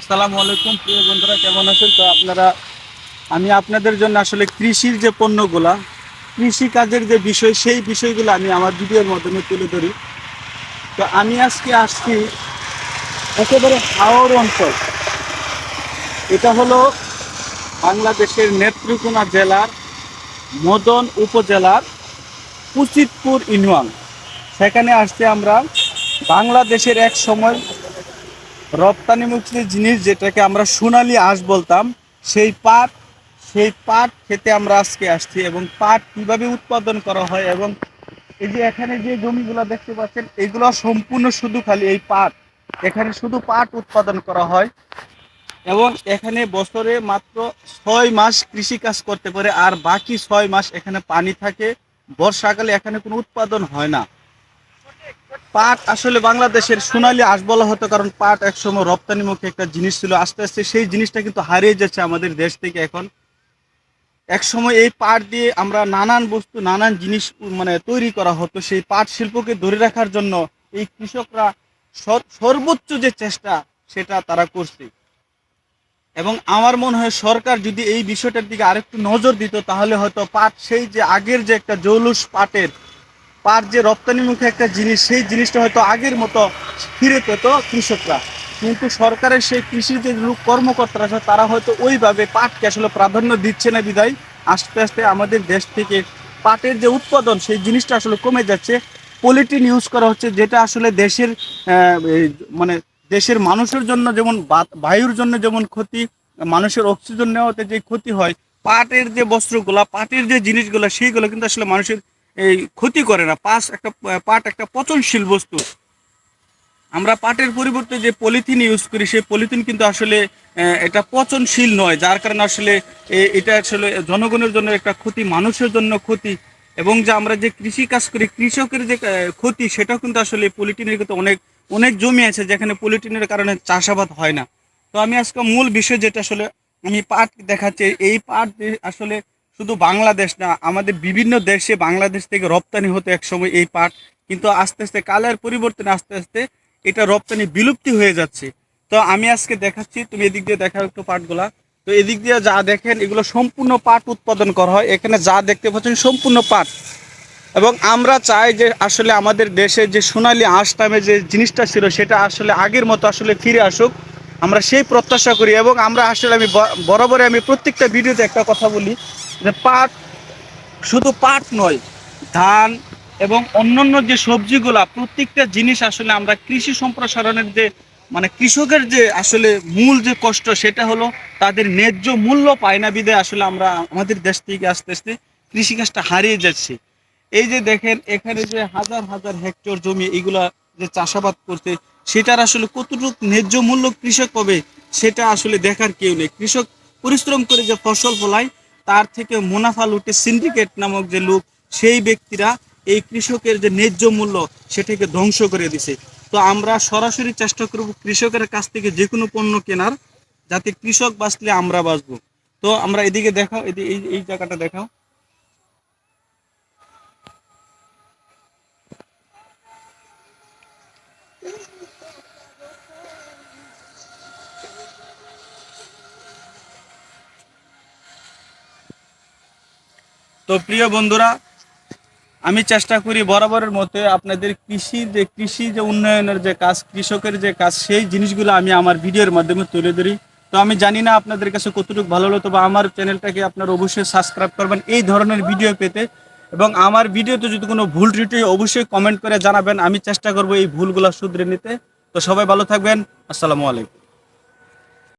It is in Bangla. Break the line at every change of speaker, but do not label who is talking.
আসসালামু আলাইকুম, প্রিয় বন্ধুরা, কেমন আছেন? তো আপনারা, আমি আপনাদের জন্য আসলে কৃষির যে পণ্যগুলা, কৃষি কাজের যে বিষয়, সেই বিষয়গুলো আমি আমার ভিডিওর মাধ্যমে তুলে ধরি। তো আমি আজকে আসছি একেবারে হাওর অঞ্চল। এটা হলো বাংলাদেশের নেত্রকোনা জেলার মদন উপজেলার কুচিতপুর ইউনিয়ন। সেখানে আসছে আমরা বাংলাদেশের এক সময় রপ্তানিমুখী জিনিস যেটাকে আমরা সোনালি আঁশ বলতাম, সেই পাট সেই পাট খেতে আমরা আজকে আসছি এবং পাট কীভাবে উৎপাদন করা হয় এবং এই যে এখানে যে জমিগুলো দেখতে পাচ্ছেন, এগুলো সম্পূর্ণ শুধু খালি এই পাট। এখানে শুধু পাট উৎপাদন করা হয় এবং এখানে বছরে মাত্র ছয় মাস কৃষি কাজ করতে পারে আর বাকি ছয় মাস এখানে পানি থাকে। বর্ষাকালে এখানে কোনো উৎপাদন হয় না। পাট আসলে বাংলাদেশের সোনালি আঁশ বলা হতো, কারণ পাট একসময় রপ্তানিমুখী একটা জিনিস ছিল। আস্তে আস্তে সেই জিনিসটা কিন্তু হারিয়ে যাচ্ছে আমাদের দেশ থেকে এখন। এক সময় এই পাট দিয়ে আমরা নানান বস্তু, নানান জিনিস মানে তৈরি করা হতো। সেই পাট শিল্পকে ধরে রাখার জন্য এই কৃষকরা সর- সর্বোচ্চ যে চেষ্টা, সেটা তারা করছে। এবং আমার মনে হয় সরকার যদি এই বিষয়টার দিকে আরেকটু নজর দিত, তাহলে হয়তো পাট সেই যে আগের যে একটা জৌলুস পাটের পাট যে রপ্তানিমুখী একটা জিনিস, সেই জিনিসটা হয়তো আগের মতো ফিরে পেত কৃষকরা। কিন্তু সরকারের সেই কৃষি যে লোক কর্মকর্তারা আছে, তারা হয়তো ওইভাবে পাটকে আসলে প্রাধান্য দিচ্ছে না বিদায় আস্তে আস্তে আমাদের দেশ থেকে পাটের যে উৎপাদন, সেই জিনিসটা আসলে কমে যাচ্ছে। পলিটিন ইউজ করা হচ্ছে, যেটা আসলে দেশের মানে দেশের মানুষের জন্য যেমন বায়ুর জন্য যেমন ক্ষতি, মানুষের অক্সিজেন নেওয়াতে যে ক্ষতি হয়, পাটের যে বস্ত্রগুলা, পাটের যে জিনিসগুলো, সেইগুলো কিন্তু আসলে মানুষের এই ক্ষতি করে না পাস একটা, পাট একটা পচনশীল বস্তু। আমরা পাটের পরিবর্তে যে পলিথিন ইউজ করি, সেই পলিথিন কিন্তু আসলে এটা পচনশীল নয়, যার কারণে আসলে এটা আসলে জনগণের জন্য একটা ক্ষতি, মানুষের জন্য ক্ষতি। এবং যে আমরা যে কৃষি কাজ করি, কৃষকের যে ক্ষতি, সেটাও কিন্তু আসলে পলিথিনের কিন্তু অনেক অনেক জমি আছে যেখানে পলিথিনের কারণে চাষাবাদ হয় না। তো আমি আজকে মূল বিষয় যেটা আসলে আমি পাট দেখাচ্ছি, এই পাট আসলে শুধু বাংলাদেশ না, আমাদের বিভিন্ন দেশে বাংলাদেশ থেকে রপ্তানি হতো একসময় এই পাট। কিন্তু আস্তে আস্তে কালের পরিবর্তনে আস্তে আস্তে এটা রপ্তানি বিলুপ্তি হয়ে যাচ্ছে। তো আমি আজকে দেখাচ্ছি, তুমি এদিক দিয়ে দেখাও একটু পাটগুলা। তো এদিক দিয়ে যা দেখেন, এগুলো সম্পূর্ণ পাট উৎপাদন করা হয়। এখানে যা দেখতে পাচ্ছেন সম্পূর্ণ পাট। এবং আমরা চাই যে আসলে আমাদের দেশে যে সোনালি আঁশ নামে যে জিনিসটা ছিল, সেটা আসলে আগের মতো আসলে ফিরে আসুক। আমরা সেই প্রত্যাশা করি এবং আমরা আসলে আমি ব- বরাবরই আমি প্রত্যেকটা ভিডিওতে একটা কথা বলি যে পাট শুধু পাট নয়, ধান এবং অন্যান্য যে সবজিগুলা, প্রত্যেকটা জিনিস আসলে আমরা কৃষি সম্প্রসারণের যে মানে কৃষকের যে আসলে মূল যে কষ্ট সেটা হলো তাদের ন্যায্য মূল্য পায় না বিদে আসলে আমরা আমাদের দেশ থেকে আস্তে আস্তে কৃষিকাজটা হারিয়ে যাচ্ছে। এই যে দেখেন, এখানে যে হাজার হাজার হেক্টর জমি, এগুলা যে চাষাবাদ করতে সেটার আসলে কতটুকু ন্যায্য মূল্য কৃষক পাবে, সেটা আসলে দেখার কেউ নেই। কৃষক পরিশ্রম করে যে ফসল ফলায়, তার থেকে মুনাফা লুটে সিন্ডিকেট নামক যে লোক, সেই ব্যক্তিরা এই কৃষকের যে ন্যায্য মূল্য, সেটাকে ধ্বংস করে দিছে। তো আমরা সরাসরি চেষ্টা করব কৃষকের কাছ থেকে যে কোনো পণ্য কেনার, যাতে কৃষক বাঁচলে আমরা বাঁচবো। তো আমরা এদিকে দেখাও এই জায়গাটা দেখাও। তো প্রিয় বন্ধুরা, আমি চেষ্টা করি বরাবরের মতে আপনাদের কৃষি যে কৃষি যে উন্নয়নের যে কাজ, কৃষকের যে কাজ, সেই জিনিসগুলো আমি আমার ভিডিওর মাধ্যমে তুলে ধরি। তো আমি জানি না আপনাদের কাছে কতটুকু ভালো হলো তবে আমার চ্যানেলটাকে আপনারা অবশ্যই সাবস্ক্রাইব করবেন এই ধরনের ভিডিও পেতে। এবং আমার ভিডিওতে যদি কোনো ভুল ত্রুটি অবশ্যই কমেন্ট করে জানাবেন। আমি চেষ্টা করব এই ভুলগুলো শুধরে নিতে। তো সবাই ভালো থাকবেন। আসসালামু আলাইকুম।